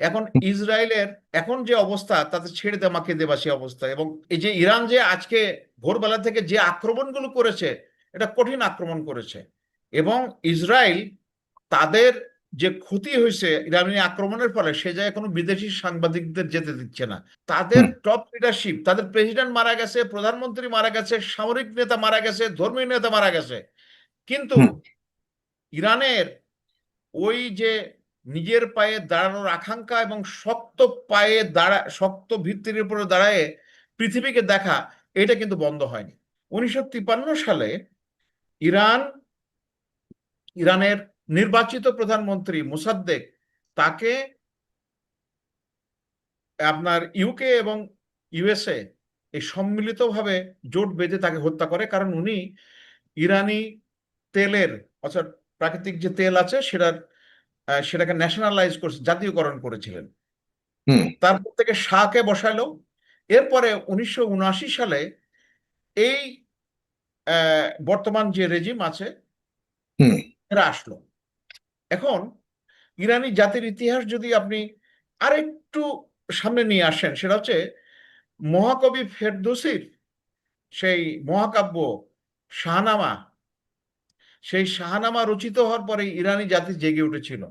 এখন ইসরায়েলের এখন যে অবস্থা তাতে ছেড়ে দে মাকে দেবাসী অবস্থা। এবং এই যে ইরান যে আজকে ভোরবেলা থেকে যে আক্রমণগুলো করেছে এটা কঠিন আক্রমণ করেছে। এবং ইসরায়েল তাদের যে ক্ষতি হয়েছে ইরানি আক্রমণের ফলে সে জায়গায় কোনো বিদেশি সাংবাদিকদের যেতে দিচ্ছে না। তাদের টপ লিডারশিপ তাদের প্রেসিডেন্ট মারা গেছে প্রধানমন্ত্রী মারা গেছে সামরিক নেতা মারা গেছে ধর্মীয় নেতা মারা গেছে। কিন্তু ইরানের ওই যে নিজের পায়ে দাঁড়ানোর আকাঙ্ক্ষা এবং শক্ত পায়ে দাঁড়া, শক্ত ভিত্তির উপরে দাঁড়ায় পৃথিবীকে দেখা, এটা কিন্তু বন্ধ হয়নি। উনিশশো তিপ্পান্ন সালে ইরান, ইরানের নির্বাচিত প্রধানমন্ত্রী মুসাদ্দেক তাকে আপনার ইউকে এবং ইউএসএ এই সম্মিলিতভাবে জোট বেঁধে তাকে হত্যা করে, কারণ উনি ইরানি তেলের, অর্থাৎ প্রাকৃতিক যে তেল আছে সেটার সেটাকে ন্যাশনালাইজ করছে জাতীয়করণ করেছিলেন। তারপর থেকে শাহকে বসালো। এরপরে উনিশশো উনআশি সালে এই বর্তমান যে রেজিম আছে এরা আসলো। এখন ইরানি জাতির ইতিহাস যদি আপনি আরেকটু সামনে নিয়ে আসেন সেটা হচ্ছে মহাকবি ফেরদৌসির সেই মহাকাব্য শাহনামা সেই শাহনামা রচিত হওয়ার পরে ইরানি জাতি জেগে উঠেছিল।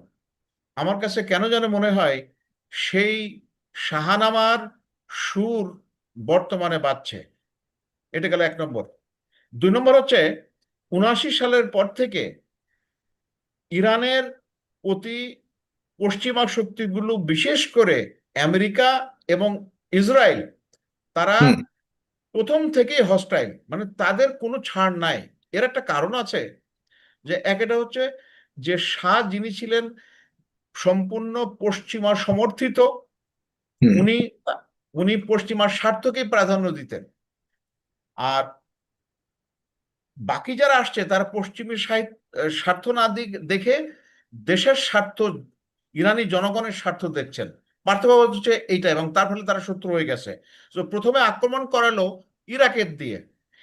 আমার কাছে কেন যেন মনে হয় সেই শাহনামার সুর বর্তমানে বাজছে। এটা গেল এক নম্বর। দুই নম্বর হচ্ছে উনআশি সালের পর থেকে ইরানের প্রতি পশ্চিমা শক্তিগুলো বিশেষ করে আমেরিকা এবং ইসরায়েল তারা প্রথম থেকেই হস্টাইল মানে তাদের কোনো ছাড় নাই। এর একটা কারণ আছে যে এক এটা হচ্ছে যে শাহ যিনি ছিলেন সম্পূর্ণ পশ্চিমা সমর্থিত উনি উনি পশ্চিমার স্বার্থকেই প্রাধান্য দিতেন। আর বাকি যারা আসছে তারা পশ্চিমী সাহিত্য স্বার্থ না দেখে দেশের স্বার্থ ইরানি জনগণের স্বার্থ দেখছেন। পার্থক্য হচ্ছে এইটা এবং তার ফলে তারা শত্রু হয়ে গেছে। তো প্রথমে আক্রমণ করালো ইরাকের দিয়ে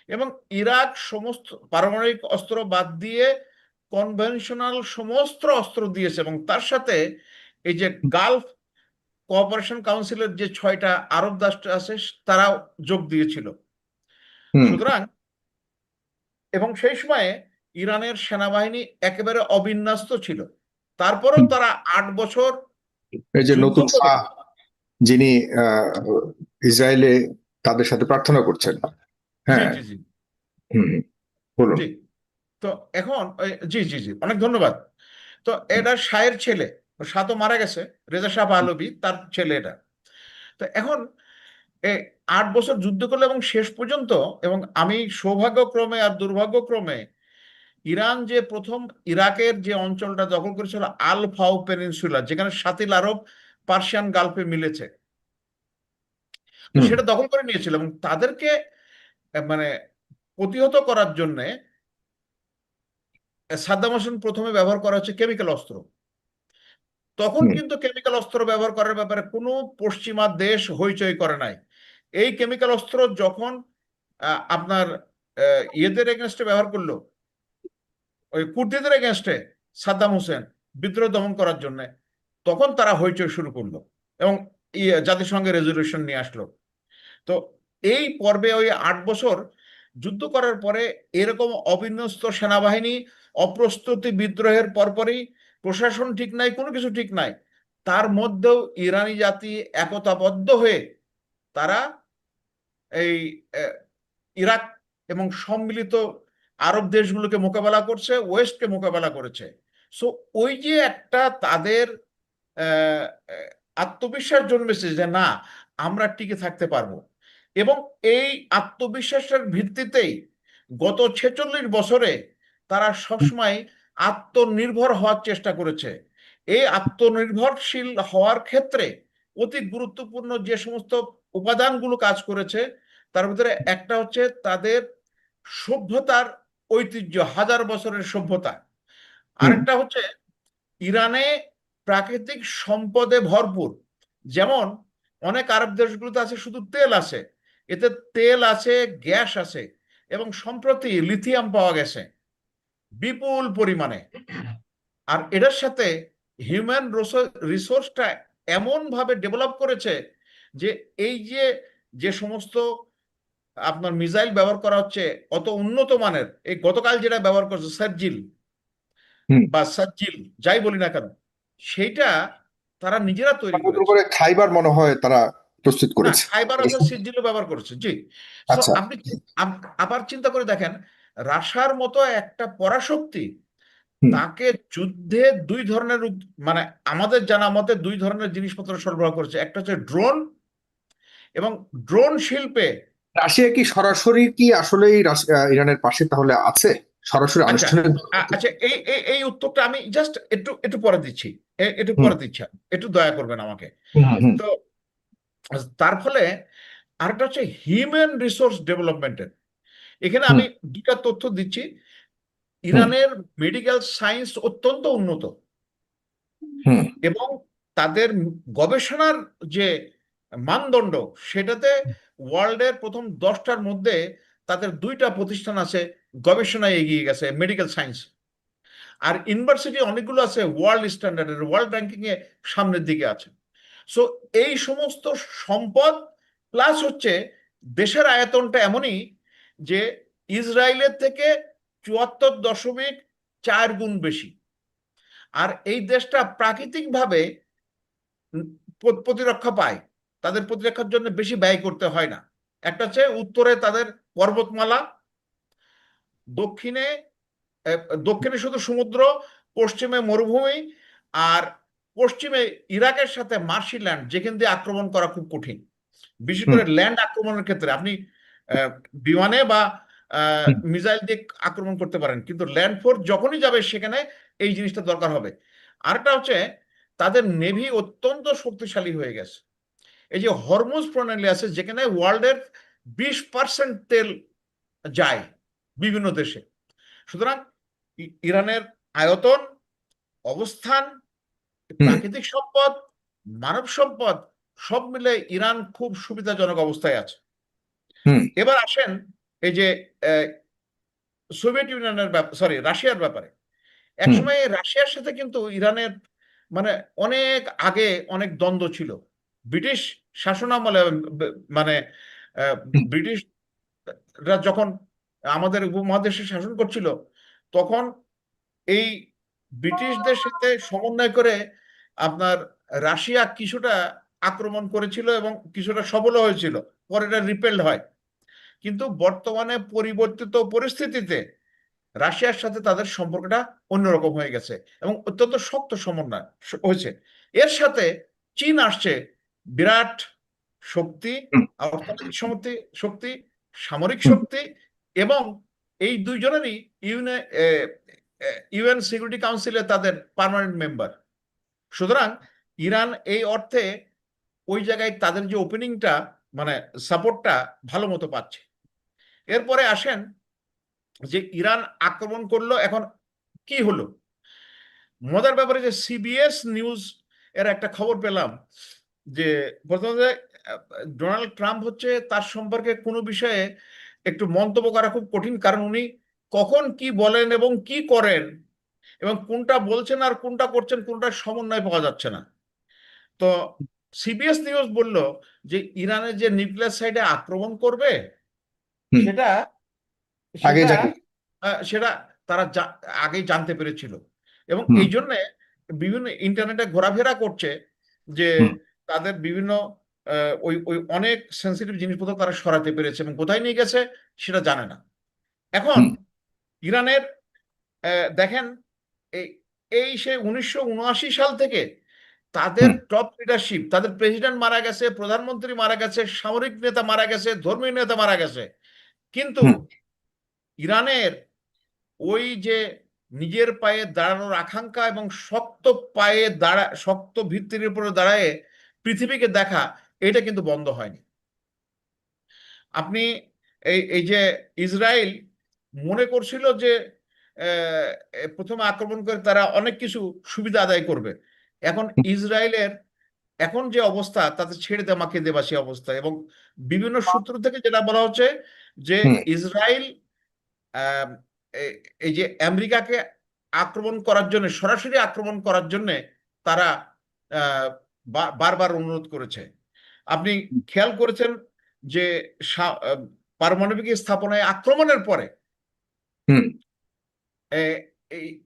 এবং ইরাক সমস্ত পারমাণবিক অস্ত্র বাদ দিয়ে কনভেনশনাল সমস্ত অস্ত্র দিয়েছে এবং তার সাথে এই যে গালফ কোঅপারেশন কাউন্সিলের যে ছয়টা আরব রাষ্ট্র আছে তারাও যোগ দিয়েছিল। সুতরাং এবং সেই সময়ে ইরানের সেনাবাহিনী একেবারে অবিন্যস্ত ছিল। তারপরেও তারা আট বছর এই যে নতুন যিনি ইসরায়েলে তাদের সাথে প্রার্থনা করছেন। হ্যাঁ। বলুন। তো এখন জি জি জি অনেক ধন্যবাদ। তো এটা শাহের ছেলে শাহ তো মারা গেছে রেজা শাহ পাহলভি তার ছেলে এটা। তো এখন আট বছর যুদ্ধ করল এবং শেষ পর্যন্ত এবং আমি সৌভাগ্যক্রমে আর দুর্ভাগ্যক্রমে ইরান যে প্রথম ইরাকের যে অঞ্চলটা দখল করেছিল আল ফাউ পেনিনসুলা যেখানে সাতিল আরব পার্সিয়ান গালফে মিলেছে। সেটা দখল করে নিয়েছিল এবং তাদেরকে মানে প্রতিহত করার জন্য সাদ্দাম হোসেন প্রথমে ব্যবহার করা হচ্ছে কেমিক্যাল অস্ত্র। তখন কিন্তু কেমিক্যাল অস্ত্র ব্যবহার করার ব্যাপারে কোনো পশ্চিমা দেশ হইচই করে নাই। এই কেমিক্যাল অস্ত্র যখন আপনার ইয়েদের এগেনস্টে ব্যবহার করল ওই কুর্দিদের এগেনস্টে সাদ্দাম হোসেন বিদ্রোহ দমন করার জন্য তখন তারা হইচই শুরু করল এবং ইয়ে জাতিসংঘের রেজলিউশন নিয়ে আসলো। তো এই পর্বে ওই আট বছর যুদ্ধ করার পরে এরকম অবিন্যস্ত সেনাবাহিনী, অপ্রস্তুতি বিদ্রোহের পরপরই প্রশাসন ঠিক নাই, কোনো কিছু ঠিক নাই, তার মধ্যেও ইরানি জাতি একতাবদ্ধ হয়ে তারা এই ইরাক এবং সম্মিলিত আরব দেশগুলোকে মোকাবেলা করছে, ওয়েস্টকে মোকাবেলা করেছে। সো ওই যে একটা তাদের আত্মবিশ্বাস জন্মেছে যে না, আমরা টিকে থাকতে পারব। এবং এই আত্মবিশ্বাসের ভিত্তিতেই গত ছেচল্লিশ বছরে তারা সবসময় আত্মনির্ভর হওয়ার চেষ্টা করেছে। এই আত্মনির্ভরশীল হওয়ার ক্ষেত্রে অতি গুরুত্বপূর্ণ যে সমস্ত উপাদানগুলো কাজ করেছে তার ভিতরে একটা হচ্ছে তাদের সভ্যতার ঐতিহ্য হাজার বছরের সভ্যতা। আরেকটা হচ্ছে ইরানে প্রাকৃতিক সম্পদে ভরপুর। যেমন অনেক আরব দেশগুলোতে আছে শুধু তেল আছে। এতে তেল আছে গ্যাস আছে এবং সম্প্রতি লিথিয়াম পাওয়া গেছে। বিপুল পরিমাণে। আর এটার সাথে হিউম্যান রিসোর্সটা এমন ভাবে ডেভেলপ করেছে যে এই যে যে সমস্ত আপনার মিসাইল ব্যবহার করা হচ্ছে অত উন্নত মানের এই গতকাল যেটা ব্যবহার করছে সার্জিল বা সার্জিল যাই বলি না কেন সেইটা তারা নিজেরা তৈরি করে খাইবার মনে হয় তারা প্রস্তুত করেছে। ফাইবার আছে সিজিলও ব্যবহার করেছে জি। আচ্ছা। আপনি আবার চিন্তা করে দেখেন রাশার মতো একটা পরাশক্তি তাকে যুদ্ধে দুই ধরনের মানে আমাদের জানা মতে দুই ধরনের জিনিসপত্র সরবরাহ করেছে। একটা হচ্ছে ড্রোন এবং ড্রোন শিল্পে রাশিয়া কি সরাসরি কি আসলেই রাশ- ইরানের পাশে তাহলে আছে? সরাসরি আচ্ছা, আনুষ্ঠানিক আচ্ছা এই এই এই উত্তরটা আমি জাস্ট একটু একটু পরে দিচ্ছি। একটু। পরে দিচ্ছি। একটু দয়া করবেন আমাকে। তো তার ফলে আরেকটা হচ্ছে হিউম্যান রিসোর্স ডেভেলপমেন্টের এখানে আমি দুটা তথ্য দিচ্ছি। ইরানের মেডিকেল সায়েন্স অত্যন্ত উন্নত। এবং তাদের গবেষণার যে মানদণ্ড সেটাতে ওয়ার্ল্ডের প্রথম দশটার মধ্যে তাদের দুইটা প্রতিষ্ঠান আছে গবেষণায় এগিয়ে গেছে মেডিকেল সায়েন্স আর ইউনিভার্সিটি অনেকগুলো আছে ওয়ার্ল্ড স্ট্যান্ডার্ডের ওয়ার্ল্ড র্যাঙ্কিং এ সামনের দিকে আছে। সো এই সমস্ত সম্পদ প্লাস হচ্ছে দেশের আয়তনটা এমনই যে ইসরায়েলের থেকে চুয়াত্তর দশমিক চার গুণ বেশি। আর এই দেশটা প্রাকৃতিকভাবে প্রতিরক্ষা পায়। তাদের প্রতিরক্ষার জন্য বেশি ব্যয় করতে হয় না। একটা হচ্ছে উত্তরে তাদের পর্বতমালা, দক্ষিণে দক্ষিণে শুধু সমুদ্র, পশ্চিমে মরুভূমি, আর পশ্চিমে ইরাকের সাথে মার্শি ল্যান্ড যেখান দিয়ে আক্রমণ করা খুব কঠিন। বিশেষ করে ল্যান্ড আক্রমণের ক্ষেত্রে আপনি বিমানে বা। মিসাইল দিয়ে আক্রমণ করতে পারেন। কিন্তু ল্যান্ড ফোর্স যখনই যাবে সেখানে এই জিনিসটা দরকার হবে। আরেকটা হচ্ছে তাদের নেভি অত্যন্ত শক্তিশালী হয়ে গেছে। এই যে হরমুজ প্রণালী আছে যেখানে ওয়ার্ল্ডের বিশ পার্সেন্ট তেল যায় বিভিন্ন দেশে। সুতরাং ইরানের আয়তন অবস্থান প্রাকৃতিক সম্পদ মানব সম্পদ সব মিলে ইরান খুব সুবিধাজনক অবস্থায় আছে। এবার আসেন এই যে সোভিয়েত ইউনিয়নের সরি রাশিয়ার ব্যাপারে। একসময় রাশিয়ার সাথে কিন্তু ইরানের মানে অনেক আগে অনেক দ্বন্দ্ব ছিল। ব্রিটিশ শাসনামলে মানে। ব্রিটিশরা যখন আমাদের উপমহাদেশে শাসন করছিল তখন এই ব্রিটিশদের সাথে সমন্বয় করে আপনার রাশিয়া কিছুটা আক্রমণ করেছিল এবং কিছুটা সফল হয়েছিল পরে এটা রিপেল্ড হয়। কিন্তু বর্তমানে পরিবর্তিত পরিস্থিতিতে রাশিয়ার সাথে তাদের সম্পর্কটা অন্যরকম হয়ে গেছে এবং অত্যন্ত শক্ত সমন্বয় হয়েছে। এর সাথে চীন আসছে বিরাট শক্তি অর্থনৈতিক শক্তি শক্তি সামরিক শক্তি এবং এই দুইজনেরই ইউনে ইউএন সিকিউরিটি কাউন্সিলে তাদের পার্মানেন্ট মেম্বার সুতরাং ইরান এই অর্থে ওই জায়গায় তাদের যে ওপেনিংটা মানে সাপোর্টটা ভালো মতো পাচ্ছে। এরপরে আসেন যে ইরান আক্রমণ করল, এখন কি হলো? মজার ব্যাপারে যে সিবিএস নিউজ এর একটা খবর পেলাম যে প্রথমে ডোনাল্ড ট্রাম্প হচ্ছে তার সম্পর্কে কোনো বিষয়ে একটু মন্তব্য করা খুব কঠিন, কারণ উনি কখন কি বলেন এবং কি করেন এবং কোনটা বলছেন আর কোনটা করছেন কোনটা সমন্বয় পাওয়া যাচ্ছে না। তো সিবিএস নিউজ বলল যে ইরানের যে নিউক্লিয়ার সাইডে আক্রমণ করবে সেটা আগে সেটা তারা আগেই জানতে পেরেছিল। এবং এই জন্যে বিভিন্ন ইন্টারনেটে ঘোরাফেরা করছে যে তাদের বিভিন্ন ওই ওই অনেক সেন্সিটিভ জিনিসপত্র তারা সরাতে পেরেছে এবং কোথায় নিয়ে গেছে সেটা জানে না। এখন ইরানের দেখেন এই এই সে উনিশশো উনআশি সাল থেকে তাদের টপ লিডারশিপ তাদের প্রেসিডেন্ট মারা গেছে প্রধানমন্ত্রী মারা গেছে সামরিক নেতা মারা গেছে ধর্মীয় নেতা মারা গেছে। কিন্তু ইরানের ওই যে নিজের পায়ে দাঁড়ানোর আকাঙ্ক্ষা এবং শক্ত পায়ে দাঁড়া শক্ত ভিত্তির উপরে দাঁড়ায় পৃথিবীকে দেখা এটা কিন্তু বন্ধ হয়নি। আপনি এই এই যে ইসরায়েল মনে করছিল যে প্রথমে আক্রমণ করে তারা অনেক কিছু সুবিধা আদায় করবে। এখন ইসরায়েলের এখন যে অবস্থা তাতে ছেড়ে দেমাকে দেবাসী অবস্থা এবং বিভিন্ন সূত্র থেকে যেটা বলা হচ্ছে যে ইসরায়েল এই যে আমেরিকাকে আক্রমণ করার জন্য সরাসরি আক্রমণ করার জন্য তারা আহ, বারবার অনুরোধ করেছে। আপনি খেয়াল করেছেন যে সা- পারমাণবিক স্থাপনায় আক্রমণের পরে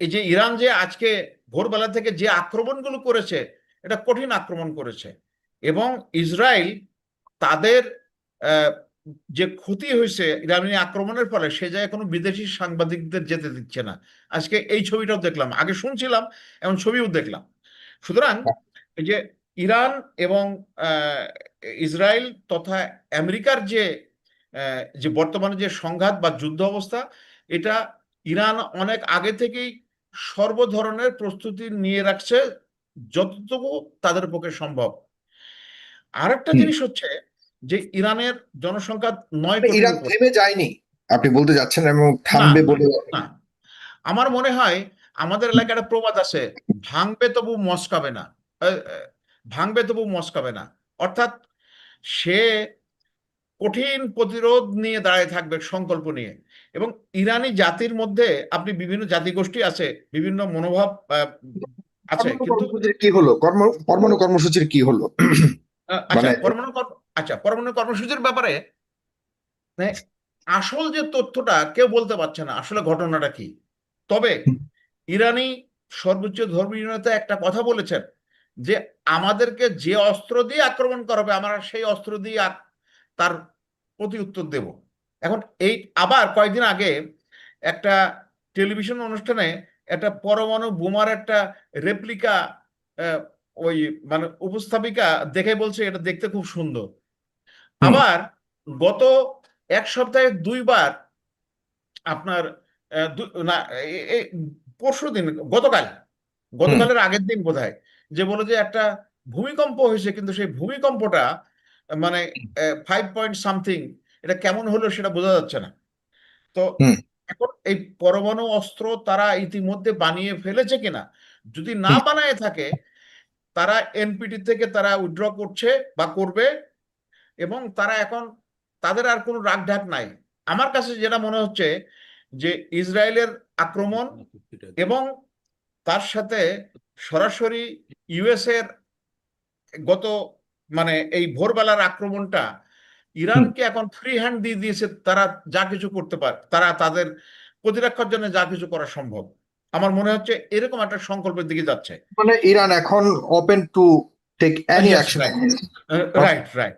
এই যে ইরান যে আজকে ভোরবেলা থেকে যে আক্রমণগুলো করেছে এটা কঠিন আক্রমণ করেছে। এবং ইসরায়েল তাদের যে ক্ষতি হয়েছে ইরানি আক্রমণের ফলে সে জায়গায় কোনো বিদেশি সাংবাদিকদের যেতে দিচ্ছে না। আজকে এই ছবিটাও দেখলাম। আগে শুনছিলাম এবং ছবিও দেখলাম। সুতরাং এই যে ইরান এবং আহ, ইসরায়েল তথা আমেরিকার যে আহ, যে বর্তমানে যে সংঘাত বা যুদ্ধ অবস্থা এটা ইরান অনেক আগে থেকেই সর্ব ধরনের প্রস্তুতি নিয়ে রাখছে যতটুকু তাদের পক্ষে সম্ভব। আর একটা জিনিস হচ্ছে যে ইরানের জনসংখ্যা নয় কোটির ইরান। থেমে যায়নি আপনি বলতে যাচ্ছেন এবং থামবে বলে আমার মনে হয় আমাদের এলাকায় একটা প্রবাদ আছে ভাঙবে তবু মস্কাবে না। ভাঙবে তবু মস্কাবে না। অর্থাৎ সে কঠিন প্রতিরোধ নিয়ে দাঁড়িয়ে থাকবে সংকল্প নিয়ে। এবং ইরানি জাতির মধ্যে আপনি বিভিন্ন জাতিগোষ্ঠী আছে বিভিন্ন মনোভাব আছে কিন্তু কি হলো? কর্ম পরমাণু কর্মসূচির কি হলো? আচ্ছা মানে- পরমাণু আচ্ছা পরমাণু কর্মসূচির ব্যাপারে মানে আসল যে তথ্যটা কেউ বলতে পারছে না আসলে ঘটনাটা কি? তবে ইরানি সর্বোচ্চ ধর্মীয় নেতা একটা কথা বলেছেন যে আমাদেরকে যে অস্ত্র দিয়ে আক্রমণ করাবে আমরা সেই অস্ত্র দিয়ে তার প্রতি উত্তর দেব। এখন এই আবার কয়েকদিন আগে একটা টেলিভিশন অনুষ্ঠানে একটা পরমাণু বোমার একটা রেপ্লিকা ওই মানে উপস্থাপিকা দেখে বলছে এটা দেখতে খুব সুন্দর। আবার গত এক সপ্তাহে দুইবার আপনার না পরশু দিন গতকাল গতকালের আগের দিন বোধহয় যে বলে যে একটা ভূমিকম্প হয়েছে কিন্তু সেই ভূমিকম্পটা মানে ফাইভ পয়েন্ট সামথিং এটা কেমন হলো সেটা বোঝা যাচ্ছে না। তো এখন এই পরমাণু অস্ত্র তারা ইতিমধ্যে বানিয়ে ফেলেছে কিনা যদি না বানায় থাকে তারা এনপিটি থেকে তারা উইথড্র করছে বা করবে এবং তারা এখন তাদের আর কোনো রাগঢাক নাই। আমার কাছে যেটা মনে হচ্ছে যে ইসরায়েলের আক্রমণ এবং তার সাথে সরাসরি ইউএস এর গত মানে এই ভোরবেলার আক্রমণটা ইরানকে এখন ফ্রি হ্যান্ড দিয়ে দিয়েছে তারা যা কিছু করতে পারে তারা তাদের প্রতিরক্ষার জন্য যা কিছু করা সম্ভব। আমার মনে হচ্ছে এরকম একটা সংকল্পের দিকে যাচ্ছে। মানে ইরান এখন open to take any action right right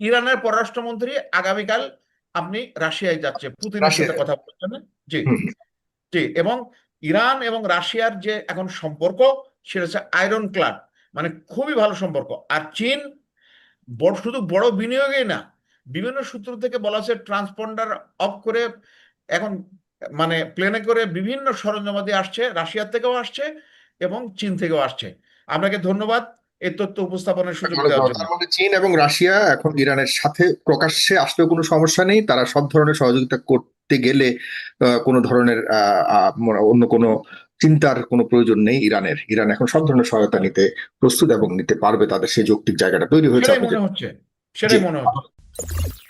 ইরানের পররাষ্ট্রমন্ত্রী আগামীকাল আপনি রাশিয়ায় যাচ্ছে পুতিনের সাথে কথা বলছেন? জি। জি এবং ইরান এবং রাশিয়ার যে এখন সম্পর্ক সেটা হচ্ছে আয়রন ক্লাড মানে খুবই ভালো সম্পর্ক। আর চীন বড় শুধু বড় বিনিয়োগই না বিভিন্ন সূত্র থেকে বলা হচ্ছে ট্রান্সপন্ডার অফ করে এখন মানে প্লেনে করে বিভিন্ন সরঞ্জামাদি আসছে রাশিয়ার থেকেও আসছে এবং চীন থেকেও আসছে। আপনাকে ধন্যবাদ। এই তথ্য উপস্থাপনের সুযোগ তার মধ্যে চীন এবং রাশিয়া এখন ইরানের সাথে প্রকাশ্যে আসলেও কোনো সমস্যা নেই। তারা সব ধরনের সহযোগিতা করতে গেলে আহ, কোনো ধরনের আহ, আহ, অন্য কোনো চিন্তার কোনো প্রয়োজন নেই ইরানের। ইরান এখন সব ধরনের সহায়তা নিতে প্রস্তুত এবং নিতে পারবে তাদের সেই যৌক্তিক জায়গাটা তৈরি হয়েছে। সেটাই মনে হচ্ছে। সেটাই মনে হচ্ছে।